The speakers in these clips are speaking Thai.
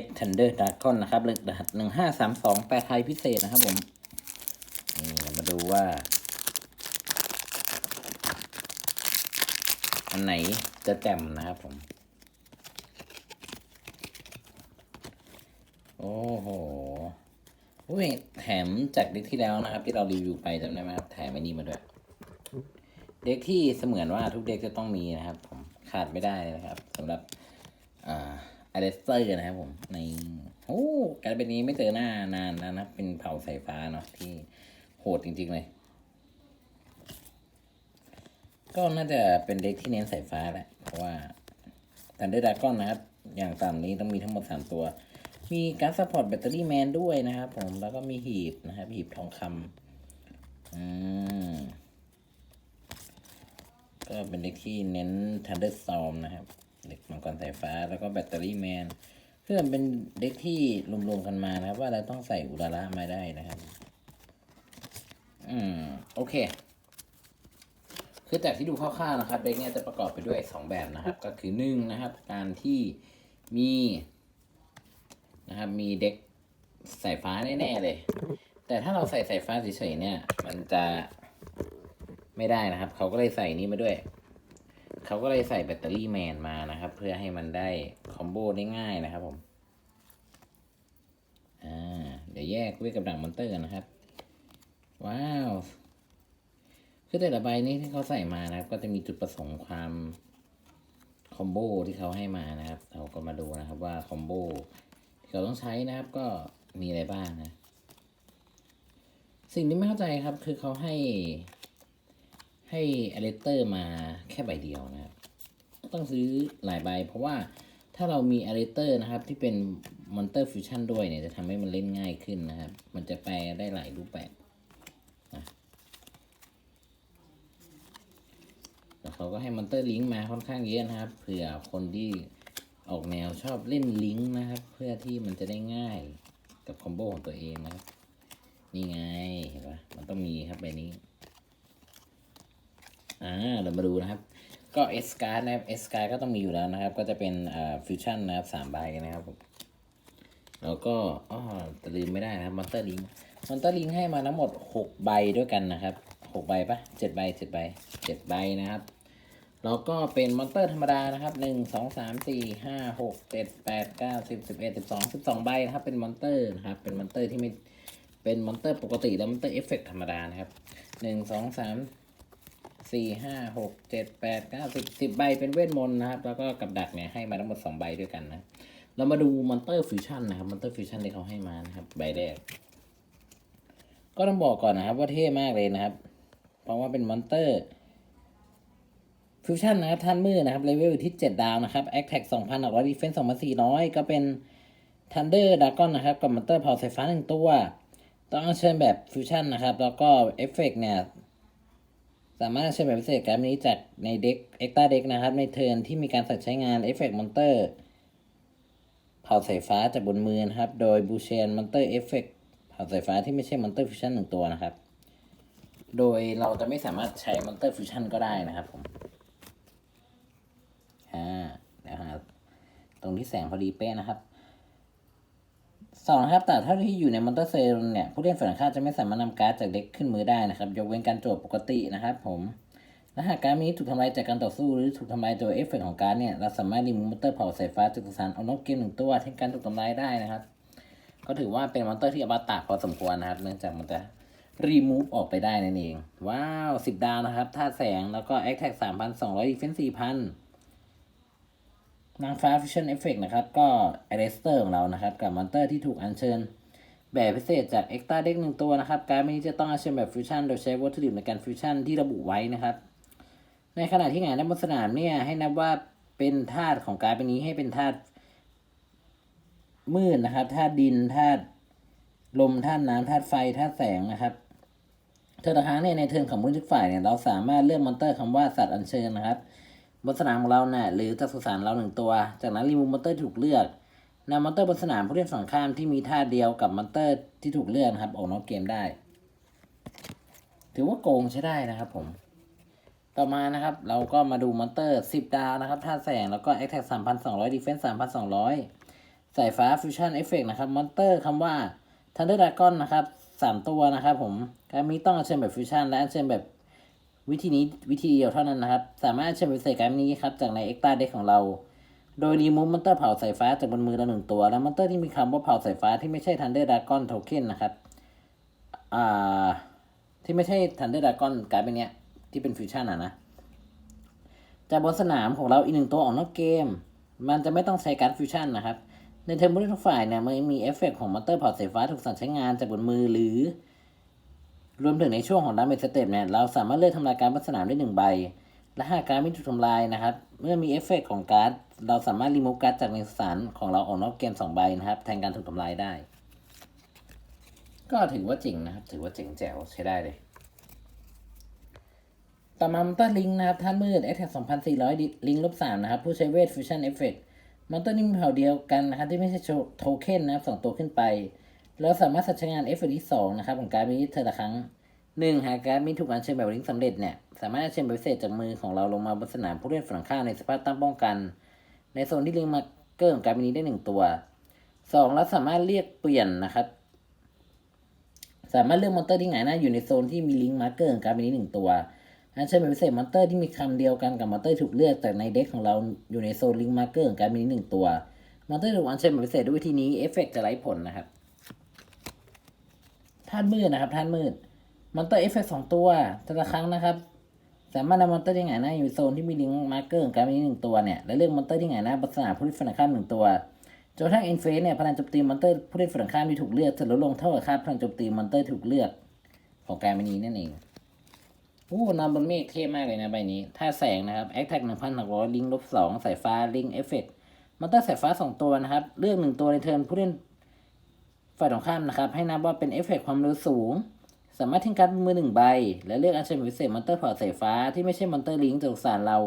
ครับพบกับเด็ก Thunder c o n นะครับเลขรหัสหนึ่งห้าสามสองแปลไทยพิเศษนะครับผมนี่เรามาดูว่า อันไหนจะแจ่มนะครับผม โอ้โหอุ้ยแถมจากเด็กที่แล้วนะครับ ที่เรารีวิวไปจำได้ไหมครับแถมไอ้นี่มาด้วย เด็กที่เสมือนว่าทุกเด็กจะต้องมีนะครับ ผมขาดไม่ได้เลยนะครับสำหรับอ่า อเลสเตอร์นะครับผม ในโอ้การเป็นนี้ไม่เจอหน้านานแล้วนะ เป็นเผ่าสายฟ้าเนาะที่โหดจริง ๆ เลย ก็น่าจะเป็นเด็กที่เน้นสายฟ้าแหละ เพราะว่าทันเดอร์ดากอนนะครับ อย่างต่ำนี้ต้องมีทั้งหมดสามตัว มีการซัพพอร์ตแบตเตอรี่แมนด้วยนะครับผม แล้วก็มีหีบนะครับ หีบทองคำอืมก็เป็นเด็กที่เน้น Thunder Storm นะครับ เด็กมังกรสายฟ้าแล้วก็แบตเตอรี่แมนเพื่อเป็นเด็กที่รวมๆกันมานะครับ ว่าเราต้องใส่อุราระมาได้นะครับ อืม โอเค คือจากที่ดูคร่าวๆนะครับเด็กเนี้ยจะประกอบไปด้วยสองแบบนะครับ ก็คือหนึ่งนะครับ การที่มีนะครับ มีเด็กสายฟ้าแน่ๆเลย แต่ถ้าเราใส่สายฟ้าเฉยๆเนี่ย มันจะไม่ได้นะครับ เขาก็เลยใส่นี้มาด้วย เขาก็เลยใส่แบตเตอรี่แมนมานะครับ เพื่อให้มันได้คอมโบได้ง่ายนะครับผมอ่าเดี๋ยวแยกด้วยกับดักมอนเตอร์กันนะครับ ว้าวคือแต่ละใบนี้ที่เขาใส่มานะครับ ก็จะมีจุดประสงค์ความคอมโบที่เขาให้มานะครับ เราก็มาดูนะครับว่าคอมโบที่เขาต้องใช้นะครับก็มีอะไรบ้างนะ สิ่งที่ไม่เข้าใจครับคือเขาให้ ให้อเลเตอร์มาแค่ใบเดียวนะครับ ต้องซื้อหลายใบ เพราะว่าถ้าเรามีอเลเตอร์นะครับ ที่เป็นมอนเตอร์ฟิวชั่นด้วยเนี่ยจะทำให้มันเล่นง่ายขึ้นนะครับ มันจะแปลได้หลายรูปแบบนะแล้วเขาก็ให้มอนเตอร์ลิงก์มาค่อนข้างเยอะนะครับ เผื่อคนที่ออกแนวชอบเล่นลิงก์นะครับ เพื่อที่มันจะได้ง่ายกับคอมโบของตัวเองนะครับ นี่ไงเห็นปะมันต้องมีครับใบนี้ อ่าเรามาดูนะครับ ก็เอสการ์ดนะครับเอสการ์ดก็ต้องมีอยู่แล้วนะครับ ก็จะเป็นอ่าฟิวชั่นนะครับสามใบนะครับผมแล้วก็อ๋อแต่ลืมไม่ได้นะครับมอนเตอร์ลิงมอนเตอร์ลิงให้มาทั้งหมดหกใบด้วยกันนะครับหกใบปะเจ็ดใบเจ็ดใบเจ็ดใบนะครับแล้วก็เป็นมอนเตอร์ธรรมดานะครับหนึ่งสองสามสี่ห้าหกเจ็ดแปดเก้าสิบสิบเอ็ดสิบสองสิบสองใบนะครับ เป็นมอนเตอร์นะครับ เป็นมอนเตอร์ที่ไม่เป็นมอนเตอร์ปกติแล้วมอนเตอร์เอฟเฟกต์ธรรมดานะครับหนึ่งสองสาม สี่ห้าหกเจ็ดแปดเก้าสิบสิบใบเป็นเวทมนต์นะครับ แล้วก็กับดักเนี่ยให้มาทั้งหมดสองใบด้วยกันนะ เรามาดูมอนเตอร์ฟิวชั่นนะครับมอนเตอร์ฟิวชั่นที่เขาให้มานะครับ ใบแรก ก็ต้องบอกก่อนนะครับว่าเท่มากเลยนะครับ เพราะว่าเป็นมอนเตอร์ฟิวชั่นนะครับท่านมืดนะครับเลเวลที่เจ็ดดาวนะครับแอคแท็กสองพันหกร้อยดีเฟนส์สองพันสี่ร้อยก็เป็นทันเดอร์ดากอนนะครับกับมอนเตอร์เผาไฟฟ้าหนึ่งตัว ต้องเชิญแบบฟิวชั่นนะครับ แล้วก็เอฟเฟกเนี่ย สามารถใช้แบบพิเศษการดนี้จากในเด็กเอ็กตาเด็กนะครับ ในเทิร์นที่มีการสัตใช้งานเอฟเฟกต์มอนเตอร์เผาสายฟ้าจากบนมือนะครับ โดยบูเชนมอนเตอร์เอฟเฟกต์เผาสายฟ้าที่ไม่ใช่มอนเตอร์ฟิวชั่นหนึ่งตัวนะครับ โดยเราจะไม่สามารถใช้มอนเตอร์ฟิวชั่นก็ได้นะครับผมอ่าเดี๋ยวหาตรงที่แสงพอดีเป๊ะนะครับ สองครับแต่เท่าที่อยู่ในมอนเตอร์เซลเนี่ยผู้เล่นฝ่ายตรงข้ามจะไม่สามารถนำการ์ดจากเด็กขึ้นมือได้นะครับ ยกเว้นการโจทย์ปกตินะครับผมและหากการดนี้ถูกทำลายจากการต่อสู้หรือถูกทำลายโดยเอฟเฟกต์ของการดเนี่ยเราสามารถรีมูฟมอนเตอร์เผาสายฟ้าจากสุสานเอานกเกมหนึ่งตัวที่การถูกทำลายได้นะครับ ก็ถือว่าเป็นมอนเตอร์ที่อมตะพอสมควรนะครับ เนื่องจากมันจะรีมูฟออกไปได้นั่นเอง ว้าวสิบดาวนะครับท่าแสงแล้วก็แอคแท็กสามพันสองร้อยดีเฟนส์สี่พัน นางฟ้าฟิชชั่นเอฟเฟกนะครับ ก็เอเรสเตอร์ของเรานะครับ กับมอนเตอร์ที่ถูกอัญเชิญ แบบพิเศษจากเอ็กตาเด็กหนึ่งตัวนะครับการดนี้จะต้องอัญเชิญแบบฟิวชั่นโดยใช้วัตถุดิบในการฟิวชั่นที่ระบุไว้นะครับ ในขณะที่งานด้านบนสนามเนี่ยให้นับว่าเป็นธาตุของการดเป็นนี้ให้เป็นธาตุมืดนะครับธาตุดินธาตุลมธาตุน้ำธาตุไฟธาตุแสงนะครับเทอร์ครั้งเนี่ยในเทิร์นของผู้ทุกฝ่ายเนี่ยเราสามารถเลือกมอนเตอร์คำว่าสัตว์อัญเชิญนะครับ บนสนามของเราเนี่ยหรือจากสุสานเราหนึ่งตัว จากนั้นรีมูฟมอนเตอร์ที่ถูกเลือกนำมอนเตอร์บนสนามผู้เล่นฝั่งข้ามที่มีท่าเดียวกับมอนเตอร์ที่ถูกเลือกครับ ออกนอกเกมได้ ถือว่าโกงใช้ได้นะครับผม ต่อมานะครับ เราก็มาดูมอนเตอร์10 ดาวนะครับท่าแสงแล้วก็แอคแท็ก3,200ดีเฟนส์3,200สายฟ้าฟิวชั่นเอฟเฟกนะครับมอนเตอร์คำว่า Thunder Dragon นะครับสามตัวนะครับผมการมีต้องอัญเชิญแบบฟิวชั่นและอัญเชิญแบบ วิธีนี้วิธีเดียวเท่านั้นนะครับ สามารถอัญเชิญไปใส่การนี้ครับจากในเอ็กตาเด็กของเรา โดยรีมูฟมอนเตอร์เผาสายฟ้าจากบนมือเราหนึ่งตัว และมอนเตอร์ที่มีคำว่าเผาสายฟ้าที่ไม่ใช่ Thunder Dragon Token นนะครับอ่าที่ไม่ใช่ Thunder Dragon การ์ดเป็นเนี้ยที่เป็นฟิวชั่นอะนะจากบนสนามของเราอีกหนึ่งตัวออกนอกเกม มันจะไม่ต้องใช้การ์ดฟิวชั่นนะครับในเทอร์โมทุกฝ่ายเนี่ยมันมีเอฟเฟกต์ของมอนเตอร์เผาสายฟ้าถูกสั่งใช้งานจากบนมือหรือ รวมถึงในช่วงของดาเมจสเต็ปเนี่ยเราสามารถเลือกทำลายการดบนสนามได้หนึ่งใบ และหากการดไม่ถูกทำลายนะครับ เมื่อมีเอฟเฟกต์ของการ์ดเราสามารถรีมูฟการ์ดจากในสสารของเราออกนอกเกมสองใบนะครับ แทนการถูกทำลายได้ ก็ถือว่าเจ๋งนะครับ ถือว่าเจ๋งแจ๋วใช้ได้เลยต่อมามอนเตอร์ลิงนะครับท่านมืด a t t a c 2,400ลิงลบ3นะครับ ผู้ใช้เวทฟิวชั่นเอฟเฟกต์มอนตอร์นี่มีเผ่าเดียวกันนะครับที่ไม่ใช่โทเค็นนะครับสองตัวขึ้นไป แล้วสามารถใช้งานเอฟเฟกต์ที่2นะครับของการดมีเธอละครั้ง1หากการดมีถูกอัญเชิญแบบลิงก์สำเร็จเนี่ยสามารถอัญเชิญแบบพิเศษจากมือของเราลงมาบนสนามผู้เล่นฝั่งข้ามในสภาพตั้งป้องกัน ในโซนที่ลิงก์มาเกอร์ของการดนี้ได้1ตัว2แล้วสามารถเรียกเปลี่ยนนะครับ สามารถเลือกมอนเตอร์ที่หงายหน้าอยู่ในโซนที่มีลิงก์มาร์เกอร์ของการดนี้หนึ่งตัวอันเชิญเป็นพิเศษมอนเตอร์ที่มีคำเดียวกันกับมอนเตอร์ถูกเลือกจากในเด็กของเราอยู่ในโซนลิงมาร์เกอร์ของการมีหนึ่งตัวมอนเตอร์ถูกอันเชิญเป็นพิเศษด้วยวิธีนี้เอฟเฟกต์จะไร้ผลนะครับ ท่านมืดนะครับท่านมืดมอนเตอร์เอฟเฟกต์สองตัวแต่ละครั้งนะครับ สามารถนำมอนเตอร์ที่หงายหน้าอยู่โซนที่มีลิงก์มาร์เกอร์ของการมีหนึ่งตัวเนี่ยและเลือกมอนเตอร์ที่หงายหน้าบนสนามผู้เล่นฝั่งข้ามหนึ่งตัวจนกระทั่งเอ็นเฟสเนี่ยพลังโจมตีมอนเตอร์ผู้เล่นฝั่งข้ามที่ถูกเลือกจะลดลงเท่ากับค่าพลังโจมตีมอนเตอร์ถูกเลือกของการมีนี้นั่นเองโอ้นอนบนเมฆเท่มากเลยนะใบนี้ ถ้าแสงนะครับแอคแท็กหนึ่งพันหกร้อยลิงลบสองสายฟ้าลิงเอฟเฟกต์มอนเตอร์สายฟ้าสองตัวนะครับ เลือกหนึ่งตัวในเทิร์นผู้เล่น ฝ่ายตรงข้ามนะครับ ให้นับว่าเป็นเอฟเฟกต์ความเร็วสูง สามารถทิ้งการ์ดมือหนึ่งใบ และเลือกอัญเชิญพิเศษมอนเตอร์ผ่าสายฟ้าที่ไม่ใช่มอนเตอร์ลิงจากสารเรา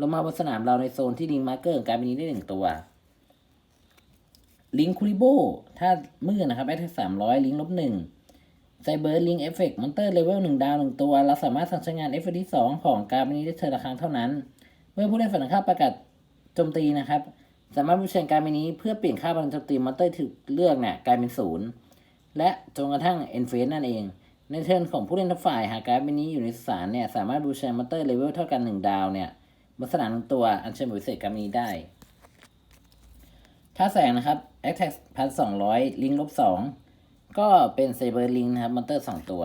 ลงมาบนสนามเราในโซนที่ลิงมาร์เกอร์ของการเป็นนี้ได้หนึ่งตัว ลิงคูริโบถ้ามือนะครับแอคแทกสามร้อยลิงลบหนึ่งไซเบอร์ลิงเอฟเฟกต์มอนเตอร์เลเวลหนึ่งดาวหนึ่งตัว เราสามารถสั่งใช้งานเอฟเฟกต์ที่สองของการนี้ได้เธอละครั้งเท่านั้น เมื่อผู้เล่นฝ่ายตรงข้ามประกาศโจมตีนะครับ สามารถบูเชาการนี้เพื่อเปลี่ยนค่าพลังโจมตีมอนเตอร์ถูกเลือกเนี่ยกลายเป็นศูนย์และจนกระทั่งเอ็นเฟสนั่นเอง ในเทิร์นของผู้เล่นทุกฝ่ายหากการดนี้อยู่ในสารเนี่ยสามารถบูเชามอนเตอร์เลเวลเท่ากันหนึ่งดาวเนี่ยบนสนามหนึ่งตัวอัญเชิญพิเศษการดนี้ได้ถ้าแสงนะครับ a t t a c พันสองร้อยลิงลบสองก็เป็นเซเบอร์ลิงนะครับมอนเตอร์สองตัว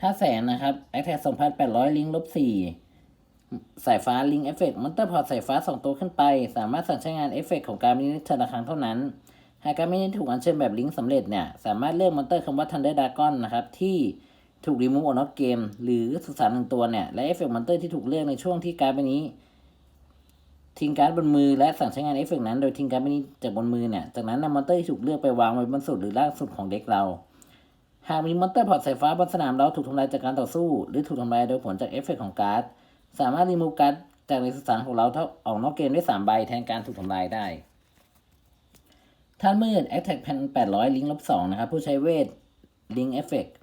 ถ้าแสงนะครับ a t t a c สองพันแปดร้อยลิงลบสี่ สายฟ้าลิงเอฟเฟกต์มอนเตอร์พอสายฟ้าสองตัวขึ้นไป สามารถสั่งใช้งานเอฟเฟกต์ของการมินิเทอร์ละครั้งเท่านั้น หากการมินิถูกอัญเชิญแบบลิงก์สำเร็จเนี่ย สามารถเลือกมอนเตอร์คำว่า Thunder Dragon นะครับ ที่ถูกรีมูฟออกนอกเกม หรือสุสานหนึ่งตัวเนี่ย และเอฟเฟกต์มอนเตอร์ที่ถูกเลือกในช่วงที่การดใบนี้ ทิ้งการ์ดบนมือและสั่งใช้งานเอฟเฟกต์นั้นโดยทิ้งการ์ดใบนี้จากบนมือเนี่ยจากนั้นนำมอนเตอร์ที่ถูกเลือกไปวางไว้บนสุดหรือล่างสุดของเด็กเราหากมีมอนเตอร์พอร์ตสายฟ้าบนสนามเราถูกทำลายจากการต่อสู้ หรือถูกทำลายโดยผลจากเอฟเฟกของการ์ด สามารถรีมูฟการ์ดจากในสุสานของเราเท่าออกนอกเกมได้สามใบแทนการถูกทำลายได้ท่านมืด Attack พันแปดร้อยลิงลบสองนะครับ ผู้ใช้เวท ลิงเอฟเฟกต์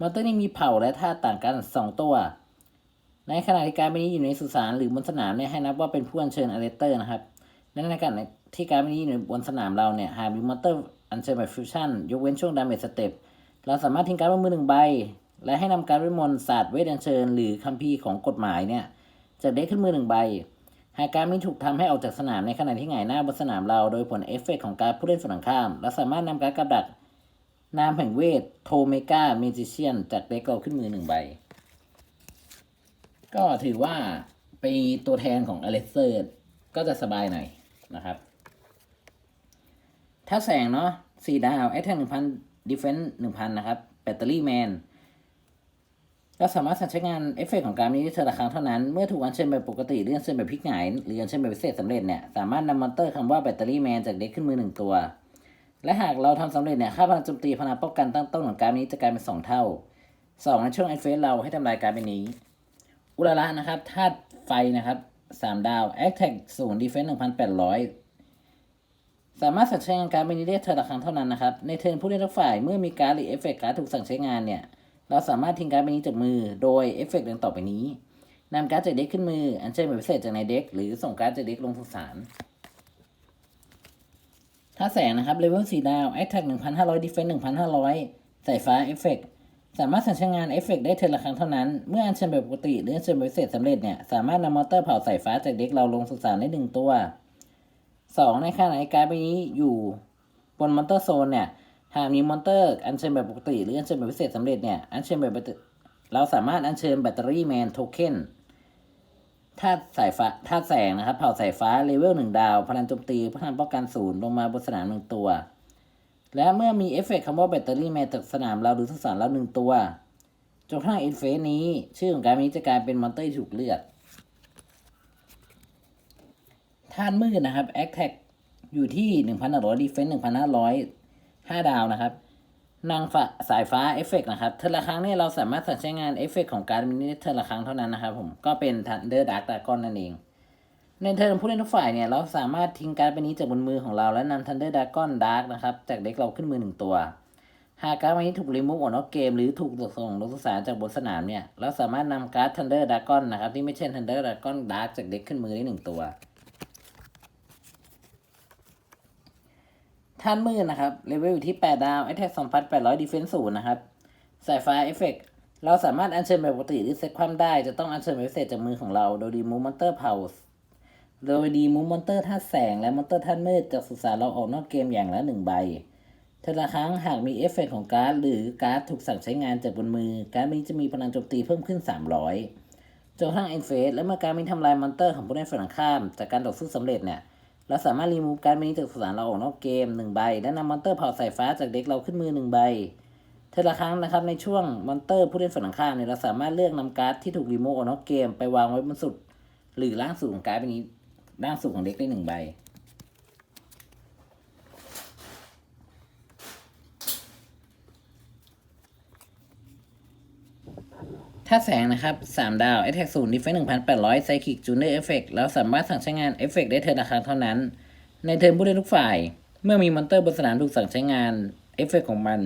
มอนเตอร์นี้มีเผ่าและท่าต่างกันสองตัว ในขณะที่การดนี้อยู่ในสุสานหรือบนสนามเนี่ยให้นับว่าเป็นผู้อัญเชิญอเลเตอร์นะครับและในขณะที่การดนี้อยู่บนสนามเราเนี่ยหากมีมอนเตอร์อัญเชิญแบบฟิวชั่นยกเว้นช่วงดาเมจสเต็ปเราสามารถทิ้งการ์ดบนมือหนึ่งใบ และให้นำการเวทมนต์ศาสตร์เวทอัญเชิญ หรือคัมภีร์ของกฎหมายเนี่ยจากเด็กขึ้นมือหนึ่งใบ หากการไม่ถูกทำให้ออกจากสนามในขณะที่หงายหน้าบนสนามเราโดยผลเอฟเฟกต์ของการผู้เล่นฝั่งตรงข้ามและสามารถนำการกับดักนามแห่งเวทโทเมกาเมจิเชียนจากเด็กเราขึ้นมือหนึ่งใบ ก็ถือว่าเป็นตัวแทนของอเลสเซอร์ก็จะสบายหน่อยนะครับถ้าแสงเนาะสี่ดาวแอทแทกหนึ่งพันดิเฟนซ์หนึ่งพันนะครับ แบตเตอรี่แมน ก็สามารถใช้งานเอฟเฟกต์ของการนี้ได้เธอละครั้งเท่านั้น เมื่อถูกอัญเชิญแบบปกติหรืออัญเชิญแบบพลิกหงายหรืออัญเชิญแบบพิเศษสำเร็จเนี่ย สามารถนำมอนเตอร์คำว่าแบตเตอรี่แมนจากเด็กขึ้นมือหนึ่งตัว และหากเราทำสำเร็จเนี่ย ค่าพลังโจมตีพลังป้องกันตั้งต้นของการนี้จะกลายเป็นสองเท่าสองในช่วงไอเฟสเราให้ทำลายการเป็นนี้ อุลาระนะครับธาตุไฟนะครับสามดาวแอคแท็กศูนย์ดีเฟนซ์หนึ่งพันแปดร้อยสามารถสั่งใช้งานการดมินิได้เธอละครั้งเท่านั้นนะครับในเทิร์นผู้เล่นทุกฝ่ายเมื่อมีการดหรือเอฟเฟกต์การดถูกสั่งใช้งานเนี่ย เราสามารถทิ้งการดใบนี้จากมือ โดยเอฟเฟกต์ดังต่อไปนี้นำการดจากเด็กขึ้นมือ อัญเชิญแบบพิเศษจากในเด็ก หรือส่งการดจากเด็กลงสุสานถ้าแสงนะครับเลเวลสี่ดาว Attack 1,500 Defense 1,500สายฟ้าเอฟเฟกสามารถสั่งใช้งานเอฟเฟกได้เทละครั้งเท่านั้น เมื่ออัญเชิญแบบปกติ หรืออัญเชิญแบบพิเศษสำเร็จเนี่ย สามารถนำมอเตอร์เผาสายฟ้าจากเด็กเราลงสุสานได้หนึ่งตัวสองในขณะที่การ์ดใบนี้อยู่บนมอนเตอร์โซนเนี่ย หากมีมอนเตอร์อัญเชิญแบบปกติ หรืออัญเชิญแบบพิเศษสำเร็จเนี่ยอัญเชิญแบบเราสามารถอัญเชิญแบตเตอรี่แมนโทเค็นธาตุสายฟ้าธาตุแสงนะครับ เผาสายฟ้าเลเวลหนึ่งดาว พลังโจมตีพลังป้องกันศูนย์ลงมาบนสนามหนึ่งตัว และเมื่อมีเอฟเฟกต์คำว่าแบตเตอรี่แมนจากสนามเราหรือสุสานเราหนึ่งตัวจนกระทั่งเอฟเฟกนี้ ชื่อของการนี้จะกลายเป็นมอนเตอร์ถูกเลือกธาตุมืดนะครับแอคแท็กอยู่ที่หนึ่งพันห้าร้อยดีเฟนส์หนึ่งพันห้าร้อย ห้าดาวนะครับนางฟ้าสายฟ้าเอฟเฟกนะครับเทอละครั้งเนี่ยเราสามารถสั่งใช้งานเอฟเฟกของการมินิเทอละครั้งเท่านั้นนะครับผมก็เป็น Thunder Dark Dragon นั่นเองในเทิร์นผู้เล่นทุกฝ่ายเนี่ยเราสามารถทิ้งการ์ดใบนี้จากบนมือของเราและนำ Thunder Dragon Dark นะครับจากเด็กเราขึ้นมือหนึ่งตัว หากการ์ดใบนี้ถูกรีมูฟออกนอกเกม หรือถูกส่งลงสุสานจากบนสนามเนี่ยเราสามารถนำการ์ด Thunder Dragon นะครับที่ไม่ใช่ Thunder Dragon Dark จากเด็กขึ้นมือได้หนึ่งตัว ท่านมืดนะครับ เลเวลอยู่ที่ 8 ดาว Attack 2,800 Defense 0นย์นะครับ สายฟ้าเอฟเฟกเราสามารถอัญเชิญแบบปกติหรือเซตความได้ จะต้องอัญเชิญแบบพิเศษจากมือของเรา โดยดีมูมอนเตอร์เผาโดยดีมูมอนเตอร์ธาตุแสง และมอนเตอร์ธาตุมืดจากสุสานเราออกนอกเกมอย่างละหนึ่งใบเทอละครั้งหากมีเอฟเฟกของการ์ดหรือการ์ดถูกสั่งใช้งานจากบนมือ การ์ดนี้จะมีพลังโจมตีเพิ่มขึ้น 300จนกระทั่งเอ็นเฟสและเมื่อการมีทำลายมอนเตอร์ของผู้เล่นฝั่งข้าม จากการต่อสู้สำเร็จเนี่ย เราสามารถรีมูฟการ์ดนี้จากสุสานเราออกนอกเกมหนึ่งใบ และนำมอนเตอร์เผาสายฟ้าจากเด็กเราขึ้นมือหนึ่งใบเทละครั้งนะครับในช่วงมอนเตอร์ผู้เล่นฝั่งข้ามเนี่ยเราสามารถเลือกนำการ์ดที่ถูกรีโมทออกนอกเกมไปวางไว้บนสุด หรือล่างสุดของการ์ดใบนี้ล่างสุดของเด็กได้หนึ่งใบ ถ้าแสงนะครับ 3 ดาว a t t a c 0 Defense 1,800 Psychic Junior Effect แล้วสามารถสั่งใช้งานเอฟเฟกได้เทิร์นละครั้งเท่านั้น ในเทิร์นผู้เล่นทุกฝ่าย เมื่อมีมอนเตอร์บนสนามถูกสั่งใช้งานเอฟเฟกของมัน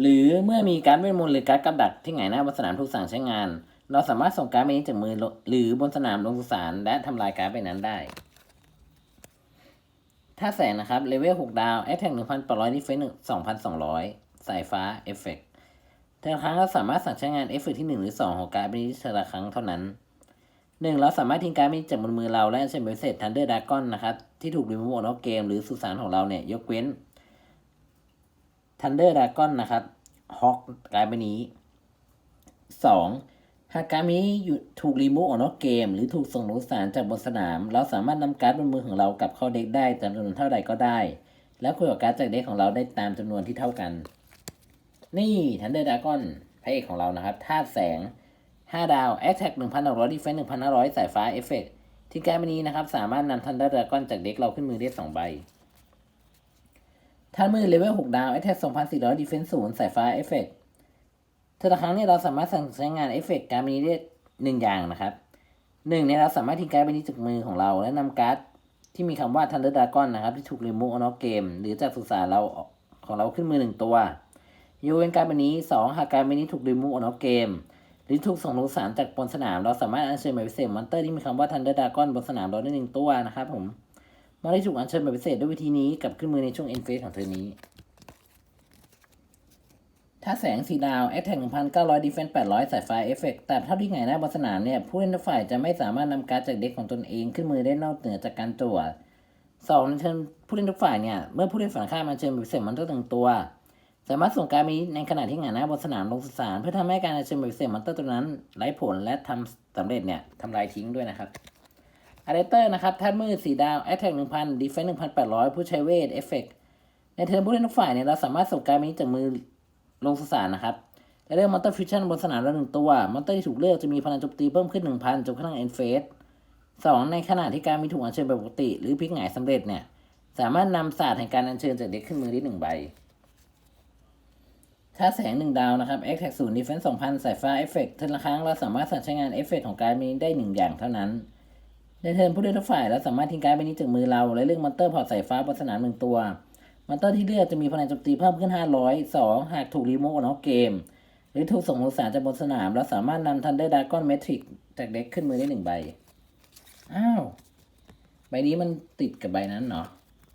หรือเมื่อมีการเวทมนต์หรือการกับดักที่ไหงายหน้าบนสนามถูกสั่งใช้งาน เราสามารถส่งการดไปนี้จากมือหรือบนสนามลงสุสานและทำลายการดไปนั้นได้ถ้าแสงนะครับ เลเวล 6 ดาว แอ t แทก1,800ดีเฟนส์2,200 สายฟ้าเอฟเฟกแต่ครั้งเราสามารถสั่งใช้งานเอฟเฟกที่ 1 หรือ 2 ของการดไปนี้แต่ละครั้งเท่านั้นหนึ่งเราสามารถทิ้งการ์ดนี้จากบนมือเราและเช่นเบสเซตทันเดอร์ดากอนนะครับ ที่ถูกรีมูฟออกนอกเกมหรือสุสานของเราเนี่ย ยกเว้น Thunder Dragon นะครับฮอกการ์ดใบนี้ 2. หากการ์ดนี้ถูกรีมูฟออกนอกเกม หรือถูกส่งลงสารจากบนสนาม เราสามารถนำการ์ดบนมือของเรากลับเข้าเด็กได้ตามจำนวนเท่าใดก็ได้ แล้วคุยกับการ์ดจากเด็กของเราได้ตามจำนวนที่เท่ากัน นี่ Thunder Dragon พระเอกของเรานะครับธาตุแสง 5 ดาว Attack 1,600 Defense 1,500สายฟ้าเอฟเฟกที่การ์ดใบนี้นะครับ สามารถนำ Thunder Dragon จากเด็กเราขึ้นมือได้สองใบท่านมือเลเวล6ดาว Attack 2,400 Defense 0สายฟ้าเอฟเฟกต์เทอละครั้งเนี่ยเราสามารถสั่งใช้งานเอฟเฟกต์การ์ดใบนี้ได้หนึ่งอย่างนะครับหนึ่งเนี่ยเราสามารถทิ้งการ์ดใบนี้จากมือของเรา และนำการ์ดที่มีคำว่า Thunder Dragon นะครับ ที่ถูกรีมูฟออนอเกม หรือจากสุสานเราของเราขึ้นมือหนึ่งตัว ยกเว้นการ์ดใบนี้สองหากการ์ดใบนี้ถูกรีมูฟออกนอกเกม หรือถูกส่งลงสารจากบนสนาม เราสามารถอัญเชิญแบบพิเศษมอนเตอร์ที่มีคำว่า Thunder Dragon บนสนามเราได้หนึ่งตัวนะครับผมมื่อได้ถูกอัญเชิญแบบพิเศษด้วยวิธีนี้กับขึ้นมือในช่วงเอ็นเฟสของเธอนี้ ถ้าแสงสีดาว a t t a c k 1,900 Defense 800สายฟ้าเอฟเฟกต์แต่เท่าที่ไงหน้าบนสนามเนี่ยผู้เล่นทุกฝ่ายจะไม่สามารถนำการ์ดจากเด็กของตนเองขึ้นมือได้นอกเหนือจากการจั่วสองเชิญผู้เล่นทุกฝ่ายเนี่ยเมื่อผู้เล่นฝั่งข้ามมาเชิญแบบพิเศษมอนเตอร์หนึ่งตัว สามารถส่งการดนี้ในขณะที่ไงหน้าบนสนามลงสสานเพื่อทำให้การอัญเชิญบบพิเศษมอนเตอร์ตัวนั้นไร้ผลและทำสำเร็จเนี่ยทำลายทิ้งด้วยนะครับอาร์เดเตอร์นะครับท่านมืดสีดาว Attack 1,000 Defense 1,800ผู้ใช้เวทเอฟเฟกในเทิร์นผู้เล่นทุกฝ่ายเนี่ยเราสามารถส่งการดนี้จากมือลงสสานนะครับและเลือกมอนเตอร์ฟิชชั่นบนสนามละหนึ่งตัวมอนเตอร์ที่ถูกเลือกจะมีพลังโจมตีเพิ่มขึ้น1,000จนกระทั่งเอ็นเฟสสองในขณะที่การมีถูกอัญเชิญแบบปกติ หรือพลิกหงายสำเร็จเนี่ยสามารถนำศาสตร์แห่งการอัญเชิญจากเด็กขึ้นมือได้หนึ่งใบ ถ้าแสงหนึ่งดาวนะครับ X แท็กศูนย์ดีเฟนส์สองพันสายฟ้าเอฟเฟกต์เทิร์นละครั้งเราสามารถสั่งใช้งานเอฟเฟกต์ของการดนี้ได้หนึ่งอย่างเท่านั้นในเทิร์นผู้เล่นทุกฝ่ายเราสามารถทิ้งการดใบนี้จากมือเรา และเลือกมอนเตอร์พอร์ตสายฟ้าบนสนามหนึ่งตัว มอนเตอร์ที่เลือกจะมีพลังโจมตีเพิ่มขึ้น 500 2 หากถูกรีโมทออกนอกเกม หรือถูกส่งลงสารจากบนสนาม เราสามารถนำ Thunder Dragon Matrix จากเด็กขึ้นมือได้หนึ่งใบ อ้าว ใบนี้มันติดกับใบนั้นเนาะ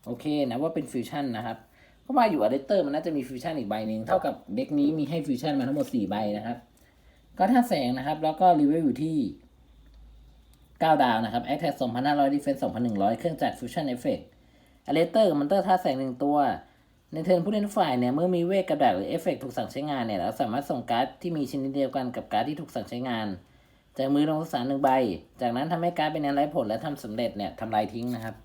โอเคนะว่าเป็นฟิวชั่นนะครับ เพราะว่าอยู่อะเดเตอร์มันน่าจะมีฟิวชั่นอีกใบหนึ่งเท่ากับเด็กนี้มีให้ฟิวชั่นมาทั้งหมดสี่ใบนะครับ ก็ถ้าแสงนะครับ แล้วก็รีวิวอยู่ที่9ดาวนะครับ a t t a c 2,500 Defense 2,100เครื่องจักร Fusion Effect อเลเตอร์กับมอนเตอร์ท่าแสงหนึ่งตัว ในเทิร์นผู้เล่นฝ่ายเนี่ยเมื่อมีเวทกระดาษหรือเอฟเฟกถูกสั่งใช้งานเนี่ยเราสามารถส่งการ์ดที่มีชนิดเดียวกันกับการ์ดที่ถูกสั่งใช้งานจากมือลงสารหนึ่งใบ จากนั้นทำให้การ์ดเป็นแนวไร้ผลและทำสำเร็จเนี่ยทำลายทิ้งนะครับ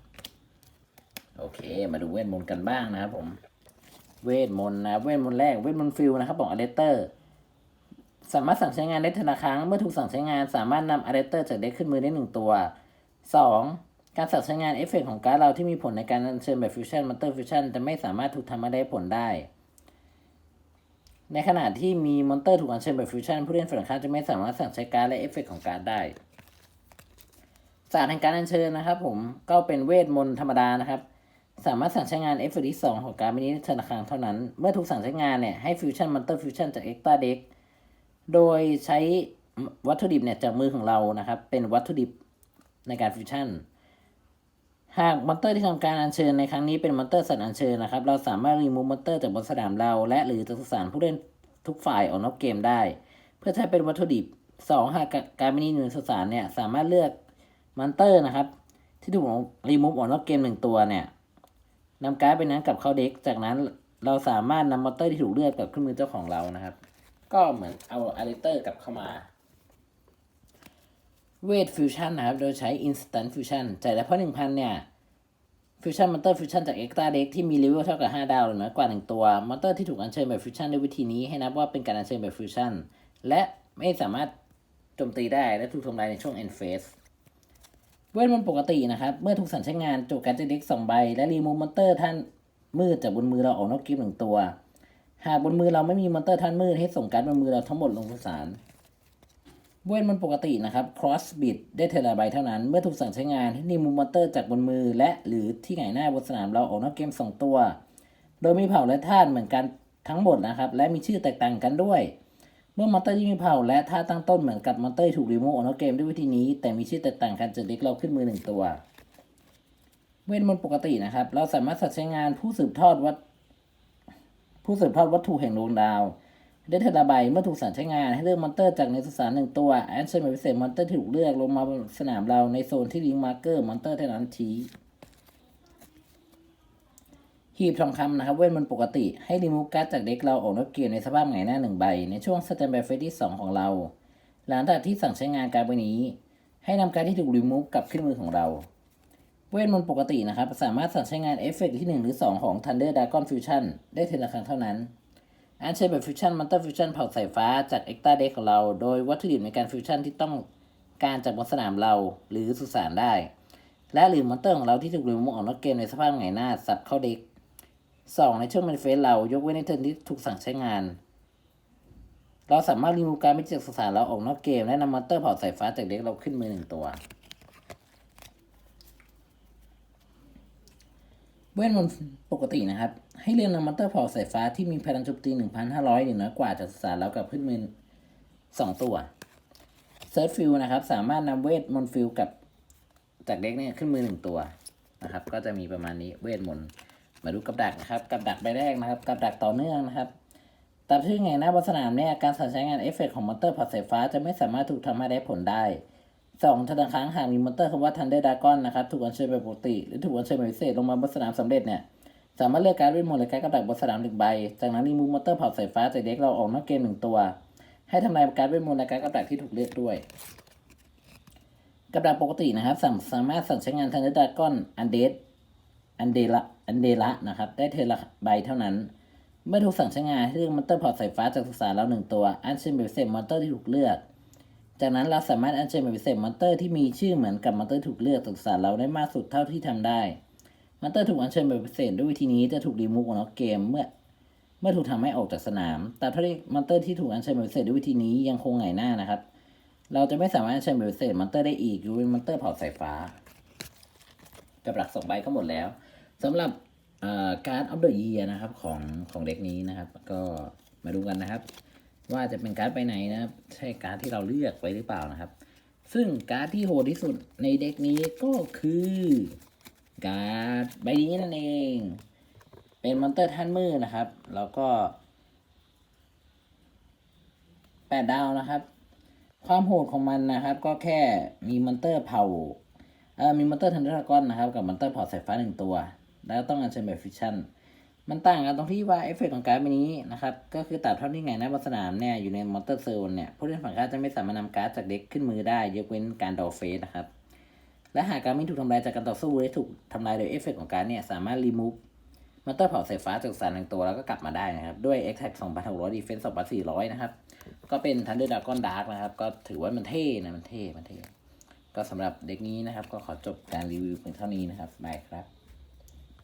โอเค มาดูเวทมนต์กันบ้างนะครับผม เวทมนต์นะเวทมนต์แรกเวทมนต์ฟิลนะครับของอเลเตอร์สามารถสั่งใช้งานได้ทีละครั้งเมื่อถูกสั่งใช้งานสามารถนำอะแดปเตอร์จากเด็กขึ้นมือได้หนึ่งตัว 2. การสั่งใช้งานเอฟเฟกต์ของการเราที่มีผลในการอัญเชิญแบบฟิวชั่นมอนเตอร์ฟิวชั่นจะไม่สามารถถูกทำให้ได้ผลได้ ในขณะที่มีมอนเตอร์ถูกอัญเชิญแบบฟิวชั่นผู้เล่นฝั่งข้าจะไม่สามารถสั่งใช้การและเอฟเฟกต์ของการได้ศาสตร์แห่งการอัญเชิญนะครับ ผมก็เป็นเวทมนต์ธรรมดานะครับ สามารถสั่งใช้งานเอฟเฟกต์ที่สองของการ์ดมินิธนาคารเท่านั้น เมื่อถูกสั่งใช้งานเนี่ยให้ฟิวชั่นมอนเตอร์ฟิวชั่นจากเอ็กซ์ตาเด็กโดยใช้วัตถุดิบเนี่ยจากมือของเรานะครับ เป็นวัตถุดิบในการฟิวชั่น หากมอนเตอร์ที่ทำการอัญเชิญในครั้งนี้เป็นมอนเตอร์สัตว์อัญเชิญนะครับ เราสามารถรีมูฟมอนเตอร์จากบนสนามเรา และหรือจากสสารผู้เล่นทุกฝ่ายออกนอกเกมได้ เพื่อใช้เป็นวัตถุดิบ 2 หากการมินิหน่วยสสารเนี่ยสามารถเลือกมอนเตอร์นะครับ ที่ถูกรีมูฟออกนอกเกมหนึ่งตัวเนี่ย นำการ์ดไปนั้นกลับเข้าเด็ก จากนั้นเราสามารถนำมอนเตอร์ที่ถูกเลือกกลับขึ้นมือเจ้าของเรานะครับ ก็เหมือนเอาอาริเตอร์กลับเข้ามา เวทฟิวชั่นนะครับ โดยใช้ Instant Fusion จ่ายแต่เพราะ1,000เนี่ยฟิวชั่นมอนเตอร์ฟิวชั่นจากเอ็กตาเด็กที่มีเลเวลเท่ากับ 5 ดาวหรือน้อยกว่า 1 ตัวมอนเตอร์ที่ถูกอัญเชิญแบบฟิวชั่นด้วยวิธีนี้ให้นับว่าเป็นการอัญเชิญแบบฟิวชั่นและไม่สามารถโจมตีได้และถูกทำลายในช่วง end phase เวทมันต์ปกตินะครับ เมื่อถูกสั่งใช้งานจกการจะเด็ก2ใบ และรีมูมอนเตอร์ท่านมืดจากบนมือเราออกนอกเกมหนึ่งตัว หากบนมือเราไม่มีมอนเตอร์ท่านมืดให้ส่งการ์ดบนมือเราทั้งหมดลงสุสานเวทมันต์ปกตินะครับ cross bit ได้เทเลใบเท่านั้น เมื่อถูกสั่งใช้งานให้รีมูมอนเตอร์จากบนมือและหรือที่ไหนหน้าบนสนามเราออกนอกเกมสองตัว โดยมีเผ่าและธาตุเหมือนกันทั้งหมดนะครับ และมีชื่อแตกต่างกันด้วย เมื่อมอนเตอร์ที่มีเผ่าและธาตุตั้งต้นเหมือนกับมอนเตอร์ถูกรีมูฟออกนอกเกมด้วยวิธีนี้ แต่มีชื่อแตกต่างกันจะเด็กเราขึ้นมือหนึ่งตัว เวทมนต์ปกตินะครับ เราสามารถสั่งใช้งานผู้สืบทอดวัตผู้สืบทอดวัตถุแห่งดวงดาวได้เทระใบเมื่อถูกสั่งใช้งานให้เลือกมอนเตอร์จากในสุสานหนึ่งตัวแอนเชนเป็นพิเศษมอนเตอร์ที่ถูกเลือกลงมาสนามเราในโซนที่ลิงก์มาร์เกอร์มอนเตอร์เท่านั้นชี้ หีบทองคำนะครับเว้นมันต์ปกติให้รีมูฟการ์ดจากเด็กเราออกนอกเกมในสภาพหงายหน้าหนึ่งใบ ในช่วงสแตนบายเฟสที่สองของเรา หลังจากที่สั่งใช้งานการ์ดใบนี้ ให้นำการ์ดที่ถูกรีมูฟกลับขึ้นมือของเรา เวทมนต์ปกตินะครับ สามารถสั่งใช้งานเอฟเฟกต์ที่ 1 หรือ 2 ของ Thunder Dragon Fusion ได้เทละครั้งเท่านั้นอันเชิญแบบฟิวชั่นมอนเตอร์ฟิวชั่นเผาสายฟ้าจากเอ็กตาเด็กของเรา โดยวัตถุดิบในการฟิวชั่นที่ต้องการจากบนสนามเราหรือสุสานได้ และหรือมอนเตอร์ของเราที่ถูกรีมูฟออกนอกเกมในสภาพไงหน้าสับเข้าเด็ก 2 ในช่วงมันเฟสเรายกเว้นในเทิร์นที่ถูกสั่งใช้งาน เราสามารถรีมูฟการไม่จากสสานเราออกนอกเกม และนำมอนเตอร์เผาสายฟ้าจากเด็กเราขึ้นมือหนึ่งตัวเวทมนต์ปกตินะครับ ให้เรียงนำมอนเตอร์เผาสายฟ้าที่มีพลังโจมตี 1,500 หรือน้อยกว่าจากสสารแล้วกลับขึ้นมือสองตัวเซิร์ฟฟิลนะครับ สามารถนำเวทมนต์ฟิลกับจากเด็กเนี่ยขึ้นมือหนึ่งตัวนะครับ ก็จะมีประมาณนี้เวทมนต์ มาดูกับดักนะครับกับดักใบแรกนะครับกับดักต่อเนื่องนะครับตามชื่อไงนะบนสนามเนี่ยการสั่งใช้งานเอฟเฟกต์ของมอนเตอร์ผ่าสายฟ้าจะไม่สามารถถูกทำให้ได้ผลได้สองธนาครั้งหากมีมอนเตอร์คำว่าทันเดอร์ดากอนนะครับถูกอัญเชิญแบบปกติ หรือถูกอัญเชิญแบบพิเศษลงมาบนสนามสำเร็จเนี่ยสามารถเลือกการดเวทมนต์หรือการกับดักบนสนามหนึ่งใบ จากนั้นรีมูฟมอนเตอร์เผาสายฟ้าจากเด็กเราออกนอกเกมหนึ่งตัว ให้ทำลายการดเวทมนต์และการกับดักที่ถูกเลือกด้วยกับดักปกตินะครับสามสามารถสั่งใช้งานทันเดอร์ดากอนอันเดดอันเดละ อันเดละนะครับ ได้เทละใบเท่านั้น เมื่อถูกสั่งใช้งานให้เลือกมอนเตอร์เผาสายฟ้าจากสุสานเราหนึ่งตัว อันเชิญแบบพิเศษมอนเตอร์ที่ถูกเลือก จากนั้นเราสามารถอัญเชิญแบบพิเศษมอนเตอร์ที่มีชื่อเหมือนกับมอนเตอร์ถูกเลือกจากสารเราได้มากสุดเท่าที่ทำได้มอนเตอร์ถูกอัญเชิญแบบพิเศษด้วยวิธีนี้จะถูกรีมูฟออกนอกเกมเมื่อ เมื่อถูกทำให้ออกจากสนาม แต่ถ้าที่มอนเตอร์ที่ถูกอัญเชิญแบบพิเศษด้วยวิธีนี้ยังคงไงหน้านะครับ เราจะไม่สามารถอัญเชิญแบบพิเศษมอนเตอร์ได้อีกยกเวนมอนเตอร์เผาสายฟ้า กับหลักสองใบก็หมดแล้ว สำหรับการ์ดออฟเดอะเยียนะครับของของเด็กนี้นะครับ ก็มาดูกันนะครับ ว่าจะเป็นการ์ดไปไหนนะครับ ใช่การ์ดที่เราเลือกไว้หรือเปล่านะครับ ซึ่งการ์ดที่โหดที่สุดในเด็กนี้ก็คือการ์ดใบนี้นั่นเอง เป็นมอนเตอร์ท่านมืดนะครับ แล้วก็แปดดาวนะครับ ความโหดของมันนะครับ ก็แค่มีมอนเตอร์เผาเอ่อมีมอนเตอร์ทันดร์กอนนะครับ กับมอนเตอร์เผาสายฟ้าหนึ่งตัว แล้วต้องอัญเชิญแบบฟิชชั่นมันต่างกันตรงที่ว่าเอฟเฟกต์ของการ์ดใบนี้นะครับ ก็คือตัดเท่าที่ไงนะบนสนามเนี่ยอยู่ในมอนเตอร์เซลเนี่ยผู้เล่นฝั่งข้าจะไม่สามารถนำการ์ดจากเด็กขึ้นมือได้ยกเว้นการดอเฟสนะครับ และหากการไม่ถูกทำลายจากการต่อสู้หรือถูกทำลายโดยเอฟเฟกต์ของการดเนี่ยสามารถรีมูฟมอนเตอร์เผาสายฟ้าจากสารหนึ่งตัวแล้วก็กลับมาได้นะครับ ด้วย X Tag 2,600 Defense 2,400นะครับ ก็เป็น Thunder Dragon Dark นะครับ ก็ถือว่ามันเท่นะมันเท่มันเท่ก็สำหรับเด็กนี้นะครับ ก็ขอจบการรีวิวเพียงเท่านี้นะครับบายครับ